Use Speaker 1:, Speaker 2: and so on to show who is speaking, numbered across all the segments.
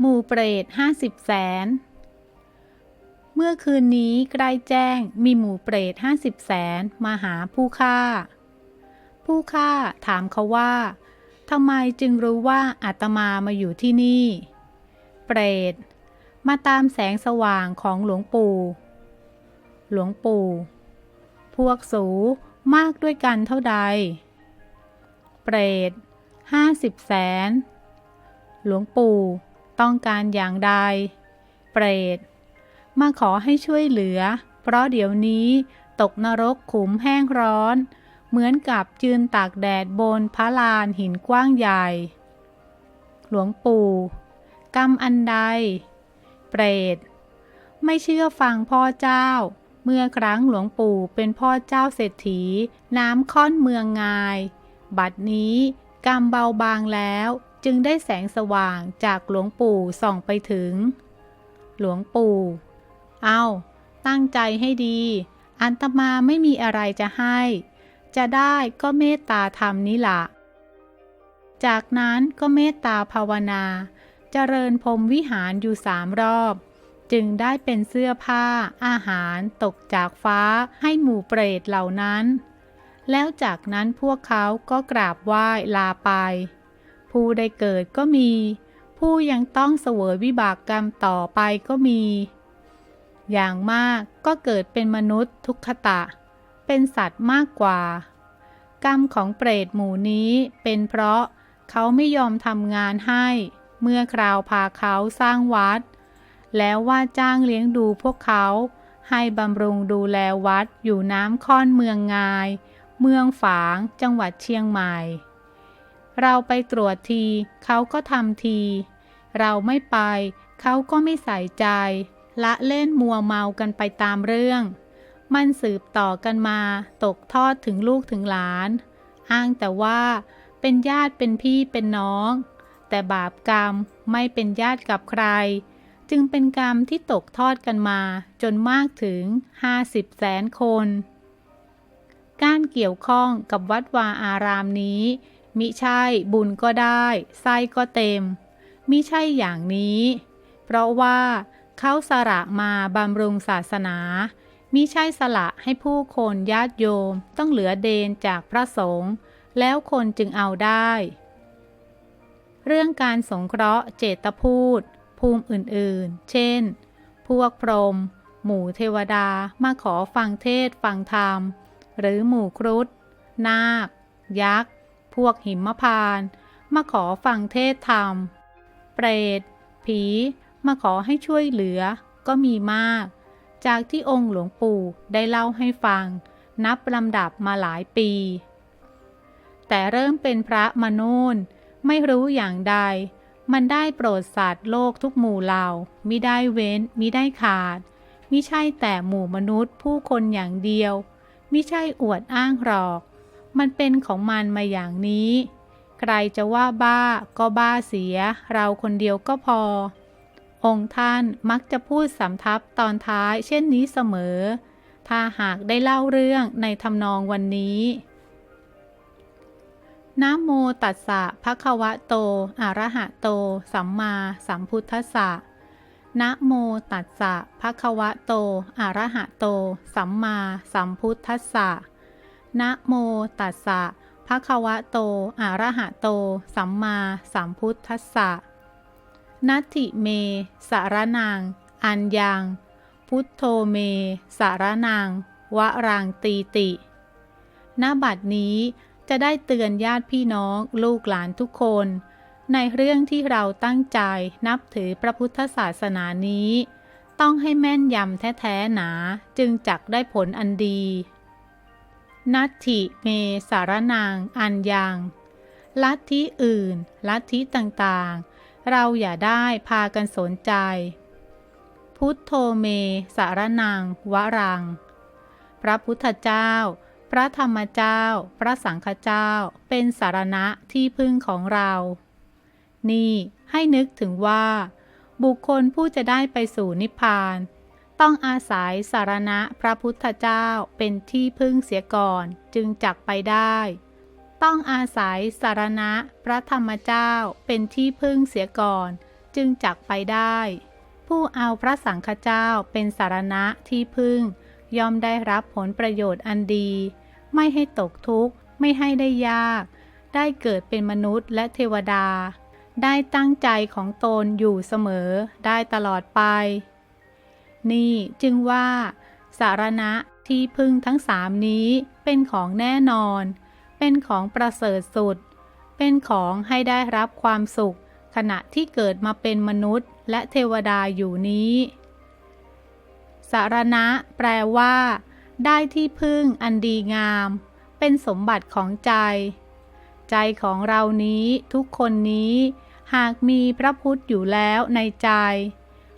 Speaker 1: หมู่เปรตห้าสิบแสน เมื่อคืนนี้ใกล้แจ้งมีหมู่เปรตห้าสิบแสนมาหาผู้ฆ่า ผู้ฆ่าถามเขาว่าทำไมจึงรู้ว่าอาตมามาอยู่ที่นี่ เปรต มาตามแสงสว่างของหลวงปู่ หลวงปู่ พวกสูมากด้วยกันเท่าใด เปรตห้าสิบแสน หลวงปู่ ต้องการอย่างใด เปรต มาขอให้ช่วยเหลือ เพราะเดี๋ยวนี้ตกนรกขุมแห้งร้อน เหมือนกับยืนตากแดดบนพระลานหินกว้างใหญ่ หลวงปู่ กรรมอันใด เปรต ไม่เชื่อฟังพ่อเจ้า เมื่อครั้งหลวงปู่เป็นพ่อเจ้าเศรษฐี น้ำค่อนเมืองงาย บัดนี้กรรมเบาบางแล้ว จึงได้แสงสว่างจากหลวงปู่ส่องไปถึง หลวงปู่ เอาตั้งใจให้ดี อันตมาไม่มีอะไรจะให้ จะได้ก็เมตตาธรรมนี้ละจากนั้นก็เมตตาภาวนาเจริญพรมวิหารอยู่สามรอบ จึงได้เป็นเสื้อผ้า อาหารตกจากฟ้าให้หมู่เปรตเหล่านั้น แล้วจากนั้นพวกเขาก็กราบไหว้ลาไป ผู้ได้เกิดก็มี ผู้ยังต้องเสวยวิบากกรรมต่อไปก็มี อย่างมากก็เกิดเป็นมนุษย์ทุกขตะ เป็นสัตว์มากกว่า กรรมของเปรตหมู่นี้เป็นเพราะเขาไม่ยอมทำงานให้ เมื่อคราวพาเขาสร้างวัด แล้วว่าจ้างเลี้ยงดูพวกเขาให้บำรุงดูแลวัดอยู่น้ำค่อนเมืองงาย เมืองฝาง จังหวัดเชียงใหม่ เราไปตรวจที เขาก็ทำที เราไม่ไป เขาก็ไม่ใส่ใจ ละเล่นมัวเมากันไปตามเรื่อง มันสืบต่อกันมา ตกทอดถึงลูกถึงหลาน อ้างแต่ว่า เป็นญาติเป็นพี่เป็นน้อง แต่บาปกรรมไม่เป็นญาติกับใคร จึงเป็นกรรมที่ตกทอดกันมา จนมากถึง50แสนคน การเกี่ยวข้องกับวัดวาอารามนี้ มิใช่บุญก็ได้ไส้ก็เต็ม มิใช่อย่างนี้ เพราะว่าเขาสละมาบำรุงศาสนา มิใช่สละให้ผู้คนญาติโยมต้องเหลือเดนจากพระสงฆ์แล้วคนจึงเอาได้ เรื่องการสงเคราะห์เจตพูด ภูมิอื่นๆ เช่น พวกพรหมหมู่เทวดามาขอฟังเทศฟังธรรม หรือหมู่ครุฑนาค ยักษ์ พวกหิมพานมาขอฟังเทศธรรม เปรต ผีมาขอให้ช่วยเหลือก็มีมาก จากที่องค์หลวงปู่ได้เล่าให้ฟัง นับลำดับมาหลายปี แต่เริ่มเป็นพระมานูนไม่รู้อย่างใด มันได้โปรดสัตว์โลกทุกหมู่เหล่ามิได้เว้นมิได้ขาดมิใช่แต่หมู่มนุษย์ผู้คนอย่างเดียวมิใช่อวดอ้างหรอก มันเป็นของมันมาอย่างนี้ ใครจะว่าบ้าก็บ้าเสีย เราคนเดียวก็พอ องค์ท่านมักจะพูดสำทับตอนท้ายเช่นนี้เสมอ ถ้าหากได้เล่าเรื่องในทำนองวันนี้นะโมตัสสะภะคะวะโต อะระหะโต สัมมาสัมพุทธัสสะนะโมตัสสะภะคะวะโต อะระหะโต สัมมาสัมพุทธัสสะ นะโมตัสสะภะคะวะโต อะระหะโต สัมมาสัมพุทธัสสะนัตถิเม สารนังอัญญัง พุทโธเม สารนังวะรังตีติณบัดนี้จะได้เตือนญาติพี่น้องลูกหลานทุกคน ในเรื่องที่เราตั้งใจนับถือพระพุทธศาสนานี้ ต้องให้แม่นยำแท้ๆหนาจึงจักได้ผลอันดี นัตถิเมสารนางอันยัง ลัทธิอื่น ลัทธิต่างๆ เราอย่าได้พากันสนใจ พุทโธเมสารนางวรัง พระพุทธเจ้า พระธรรมเจ้า พระสังฆเจ้า เป็นสารณะที่พึ่งของเรา นี่ให้นึกถึงว่า บุคคลผู้จะได้ไปสู่นิพพาน ต้องอาศัยสารณะพระพุทธเจ้าเป็นที่พึ่งเสียก่อนจึงจักไปได้ ต้องอาศัยสารณะพระธรรมเจ้าเป็นที่พึ่งเสียก่อน จึงจักไปได้ ผู้เอาพระสังฆเจ้าเป็นสารณะที่พึ่ง ย่อมได้รับผลประโยชน์อันดี ไม่ให้ตกทุกข์ไม่ให้ได้ยาก ได้เกิดเป็นมนุษย์และเทวดา ได้ตั้งใจของตนอยู่เสมอได้ตลอดไป นี่จึงว่า สารณะที่พึ่งทั้งสามนี้เป็นของแน่นอน เป็นของประเสริฐสุด เป็นของให้ได้รับความสุข ขณะที่เกิดมาเป็นมนุษย์ และเทวดาอยู่นี้ สารณะแปลว่า ได้ที่พึ่งอันดีงาม เป็นสมบัติของใจ ใจของเรานี้ทุกคนนี้ หากมีพระพุทธอยู่แล้วในใจ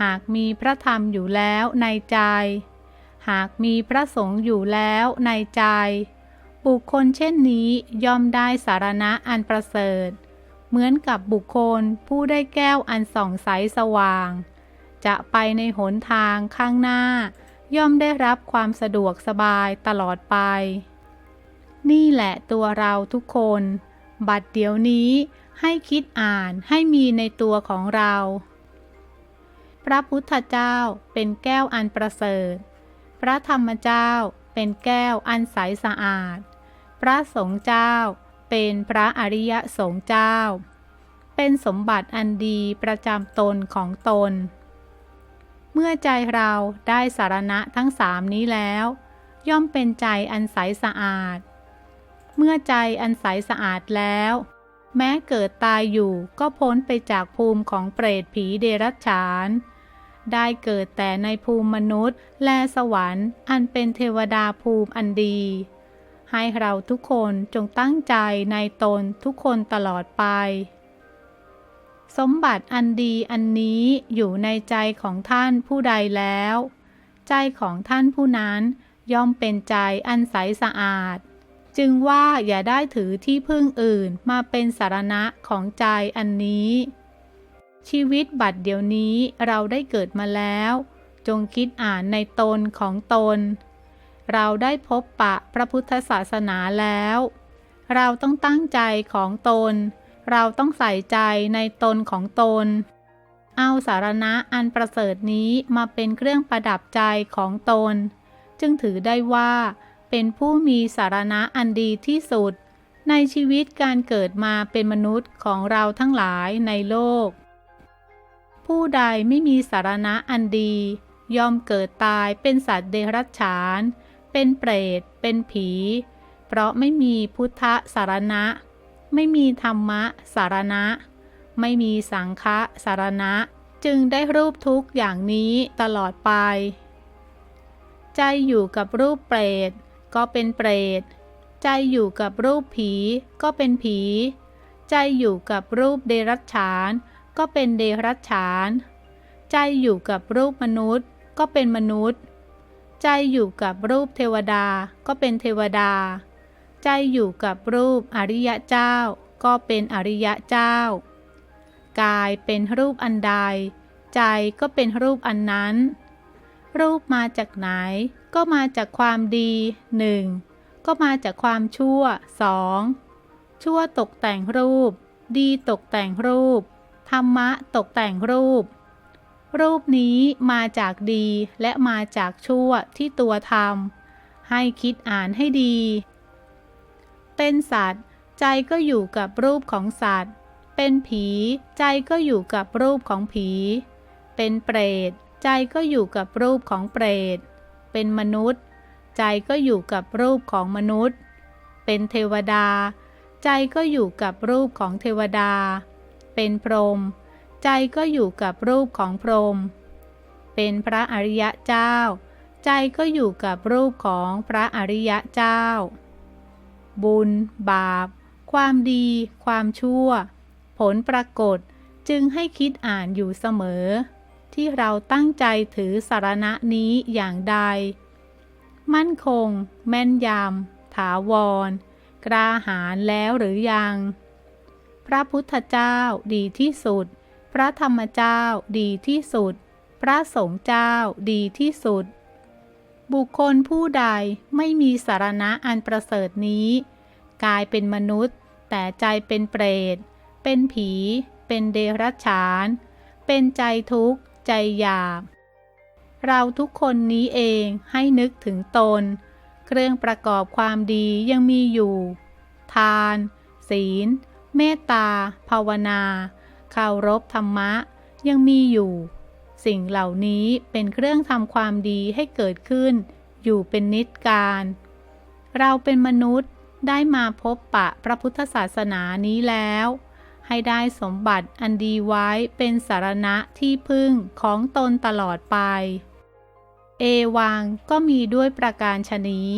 Speaker 1: หากมีพระธรรมอยู่แล้วในใจ หากมีพระสงฆ์อยู่แล้วในใจ บุคคลเช่นนี้ย่อมได้สารณะอันประเสริฐ เหมือนกับบุคคลผู้ได้แก้วอันส่องใสสว่าง จะไปในหนทางข้างหน้า ย่อมได้รับความสะดวกสบายตลอดไป นี่แหละตัวเราทุกคน บัดเดี๋ยวนี้ให้คิดอ่านให้มีในตัวของเรา พระพุทธเจ้าเป็นแก้วอันประเสริฐ พระธรรมเจ้าเป็นแก้วอันใสสะอาด พระสงฆ์เจ้าเป็นพระอริยสงฆ์เจ้า เป็นสมบัติอันดีประจำตนของตน เมื่อใจเราได้สารณะทั้งสามนี้แล้ว ย่อมเป็นใจอันใสสะอาด เมื่อใจอันใสสะอาดแล้ว แม้เกิดตายอยู่ก็พ้นไปจากภูมิของเปรตผีเดรัจฉาน ได้เกิดแต่ในภูมิมนุษย์ และสวรรค์ อันเป็นเทวดาภูมิอันดี ให้เราทุกคนจงตั้งใจในตนทุกคนตลอดไป สมบัติอันดีอันนี้อยู่ในใจของท่านผู้ใดแล้ว ใจของท่านผู้นั้นย่อมเป็นใจอันใสสะอาด จึงว่าอย่าได้ถือที่พึ่งอื่นมาเป็นสารณะของใจอันนี้ ชีวิตบัดเดี๋ยวนี้เราได้เกิดมาแล้ว จงคิดอ่านในตนของตน เราได้พบปะพระพุทธศาสนาแล้ว เราต้องตั้งใจของตน เราต้องใส่ใจในตนของตน เอาสารณะอันประเสริฐนี้มาเป็นเครื่องประดับใจของตน จึงถือได้ว่า เป็นผู้มีสารณะอันดีที่สุด ในชีวิตการเกิดมาเป็นมนุษย์ของเราทั้งหลายในโลก ผู้ใดไม่มีสารณะอันดี ยอมเกิดตายเป็นสัตว์เดรัจฉาน เป็นเปรต เป็นผี เพราะไม่มีพุทธสารณะ ไม่มีธรรมะสารณะ ไม่มีสังฆะสารณะ จึงได้รูปทุกอย่างนี้ตลอดไป ใจอยู่กับรูปเปรต ก็เป็นเปรต ใจอยู่กับรูปผี ก็เป็นผี ใจอยู่กับรูปเดรัจฉาน ก็เป็นเดรัจฉาน ใจอยู่กับรูปมนุษย์ ก็เป็นมนุษย์ ใจอยู่กับรูปเทวดา ก็เป็นเทวดา ใจอยู่กับรูปอริยะเจ้า ก็เป็นอริยะเจ้า กายเป็นรูปอันใด ใจก็เป็นรูปอันนั้น รูปมาจากไหน ก็มาจากความดีหนึ่งก็มาจากความชั่วสองชั่วตกแต่งรูป ดีตกแต่งรูป ธรรมะตกแต่งรูป รูปนี้มาจากดีและมาจากชั่วที่ตัวทำให้คิดอ่านให้ดี เป็นสัตว์ ใจก็อยู่กับรูปของสัตว์ เป็นผีใจก็อยู่กับรูปของผี เป็นเปรต ใจก็อยู่กับรูปของเปรต เป็นมนุษย์ ใจก็อยู่กับรูปของมนุษย์ เป็นเทวดา ใจก็อยู่กับรูปของเทวดา เป็นพรหมใจก็อยู่กับรูปของพรหมเป็นพระอริยะเจ้า ใจก็อยู่กับรูปของพระอริยะเจ้า บุญ บาป ความดี ความชั่ว ผลปรากฏจึงให้คิดอ่านอยู่เสมอ ที่เราตั้งใจถือสารณะนี้อย่างใด มั่นคง แม่นยำ ถาวรกล้าหาญแล้วหรือยัง พระพุทธเจ้าดีที่สุด พระธรรมเจ้าดีที่สุด พระสงฆ์เจ้าดีที่สุด บุคคลผู้ใดไม่มีสารณะอันประเสริฐนี้ กายเป็นมนุษย์ แต่ใจเป็นเปรต เป็นผี เป็นเดรัจฉานเป็นใจทุกข์ ใจหยาบ เราทุกคนนี้เองให้นึกถึงตน เครื่องประกอบความดียังมีอยู่ ทาน ศีล เมตตา ภาวนาเคารพธรรมะ ยังมีอยู่ สิ่งเหล่านี้เป็นเครื่องทำความดีให้เกิดขึ้น อยู่เป็นนิจการ เราเป็นมนุษย์ได้มาพบปะพระพุทธศาสนานี้แล้ว ให้ได้สมบัติอันดีไว้เป็นสารณะที่พึ่งของตนตลอดไป เอวังก็มีด้วยประการชนี้